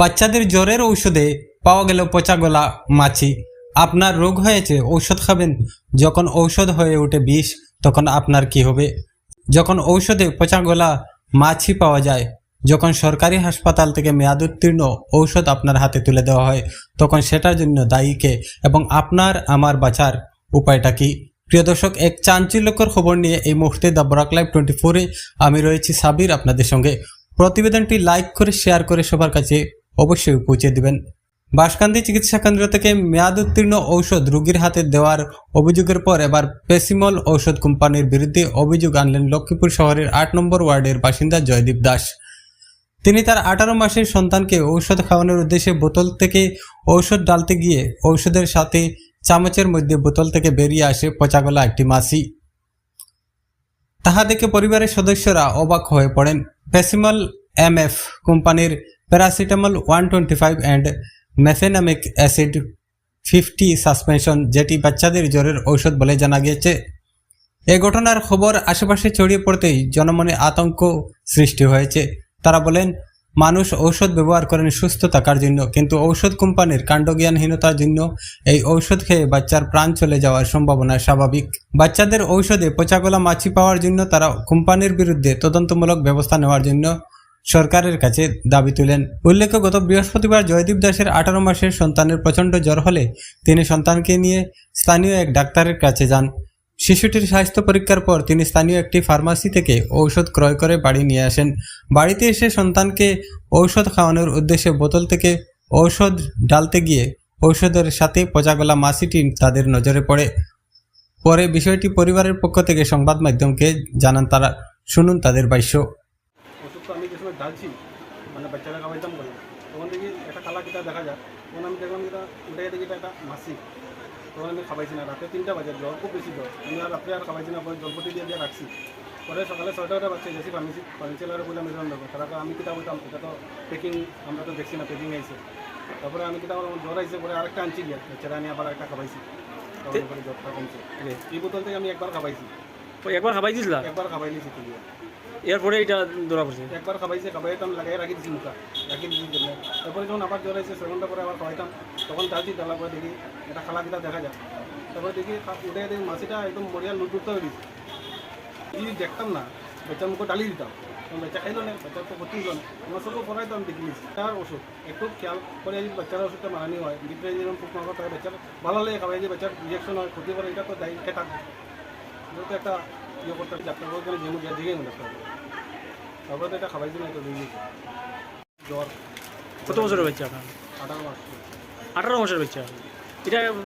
বাচ্চাদের জ্বরের ঔষধে পাওয়া গেল পচা গলা মাছি। আপনার রোগ হয়েছে, ঔষধ খাবেন। যখন ঔষধ হয়ে ওঠে বিষ, তখন আপনার কি হবে? যখন ঔষধে পচা গলা মাছি পাওয়া যায়, যখন সরকারি হাসপাতাল থেকে মেয়াদ উত্তীর্ণ ঔষধ আপনার হাতে তুলে দেওয়া হয়, তখন সেটার জন্য দায়ীকে এবং আপনার, আমার বাঁচার উপায়টা কি? প্রিয় দর্শক, এক চাঞ্চল্যকর খবর নিয়ে এই মুহূর্তে দ্য বরাক লাইভ টোয়েন্টি ফোরে আমি রয়েছি সাবির আপনাদের সঙ্গে। প্রতিবেদনটি লাইক করে, শেয়ার করে সবার কাছে অবশ্যই পৌঁছে দেবেন। বাসকান্দি চিকিৎসা কেন্দ্র থেকে মেয়াদ উত্তীর্ণ ঔষধ রোগীর হাতে দেওয়ার অভিযোগের পর এবার পেসিমল ঔষধ কোম্পানির বিরুদ্ধে অভিযোগ আনলেন লক্ষ্মীপুর শহরের আট নম্বর ওয়ার্ডের বাসিন্দা জয়দীপ দাস। তিনি তার আঠারো মাসের সন্তানকে ঔষধ খাওয়ানোর উদ্দেশ্যে বোতল থেকে ঔষধ ডালতে গিয়ে ঔষধের সাথে চামচের মধ্যে বোতল থেকে বেরিয়ে আসে পচাগলা একটি মাছি। তাহা দেখে পরিবারের সদস্যরা অবাক হয়ে পড়েন। পেসিমল এম এফ কোম্পানির paracetamol one twenty five and mefenamic acid fifty suspension যেটি বাচ্চাদের জ্বরের ঔষধ বলে জানা গিয়েছে। এ ঘটনার খবর আশেপাশে ছড়িয়ে পড়তেই জনমনে আতঙ্ক সৃষ্টি হয়েছে। তারা বলেন, মানুষ ঔষধ ব্যবহার করেন সুস্থ থাকার জন্য, কিন্তু ঔষধ কোম্পানির কাণ্ডজ্ঞানহীনতার জন্য এই ঔষধ খেয়ে বাচ্চার প্রাণ চলে যাওয়ার সম্ভাবনা স্বাভাবিক। বাচ্চাদের ঔষধে পচাগলা মাছি পাওয়ার জন্য তারা কোম্পানির বিরুদ্ধে তদন্তমূলক ব্যবস্থা নেওয়ার জন্য সরকারের কাছে দাবি তুলেন। উল্লেখ্য, গত বৃহস্পতিবার জয়দীপ দাসের আঠারো মাসের সন্তানের প্রচণ্ড জ্বর হলে তিনি সন্তানকে নিয়ে স্থানীয় এক ডাক্তারের কাছে যান। শিশুটির স্বাস্থ্য পরীক্ষার পর তিনি স্থানীয় একটি ফার্মাসি থেকে ঔষধ ক্রয় করে বাড়ি নিয়ে আসেন। বাড়িতে এসে সন্তানকে ঔষধ খাওয়ানোর উদ্দেশ্যে বোতল থেকে ঔষধ ডালতে গিয়ে ঔষধের সাথে পচাগলা মাসিটি তাদের নজরে পড়ে। পরে বিষয়টি পরিবারের পক্ষ থেকে সংবাদ মাধ্যমকে জানান তারা। শুনুন তাদের ভাষ্য ওষুধ তো আমি যে সময় ঢালছি মানে বাচ্চারা খাওয়াইতাম বলে তখন দেখি একটা কালা কিতা দেখা যায় তখন আমি দেখলাম যেটা উঠে দেখি এটা একটা মাসি তখন আমি খাবাইছি না রাতে তিনটা বাজে জ্বর খুব বেশি জ্বর। আমি আর রাত্রে আর খাবাইছি না পরে জলপটি দিয়ে দিয়ে রাখছি। পরে সকালে ছয়টা বাজে বাচ্চা গেছি ফার্মেসি ফার্মেসিলারে বলে আমি জানলাম তারা আমি কিতা বলতাম এটা তো প্যাকিং আমরা তো দেখছি না প্যাকিং আইছে। তারপরে আমি কিতা বললাম জ্বর আইছে পরে আরেকটা আনছি গিয়া বাচ্চারা আমি আবার একটা খাবাইছি। তখন জ্বরটা কমছে। এই বোতল থেকে আমি একবার খাবাইছি। একবার খাবাই দিছিলা? একবার খাবাই নিয়েছি তুলিয়া এরপরে এটা ধরা পড়ছে। একবার খাবাইছে খাবাইতাম লাগাই রাখি দিছি মুখা রাখি দিছি জন্য তারপরে যখন আবার জ্বর হয়েছে ঘণ্টা পরে আবার খাওয়াইতাম তখন ডালছি ডালার পরে দেখি একটা খালা কিতা দেখা যায়। তারপরে দেখি উঠে দেখি মাছিটা একদম বড়িয়া লুটুটতে হয়ে দিচ্ছে যদি দেখতাম না বাচ্চার মুখে ডালি দিতাম। বাচ্চা খাইলো না বাচ্চার তো ক্ষতি হলো আমার সবকে পড়াইতাম দেখি তার ওষুধ একটু খেয়াল করে যদি বাচ্চার ওষুধটা মানানি হয়। ভিতরে যেরকম পোক মাকড় থাকে বাচ্চার ভালো লাগে খাবাই যে বাচ্চার রিয়াকশন হয় ক্ষতি করে এটা তো দায়ী খেতাম। যেহেতু একটা ইয়ে করতে ডাক্তার বলতে যেমন দিকে ডাক্তার তারপরে তো এটা খাবার না এটা রুগী জ্বর। কত বছরের বাচ্চা আপনার? আঠারো মাস। আঠারো বছরের বাচ্চা। এটা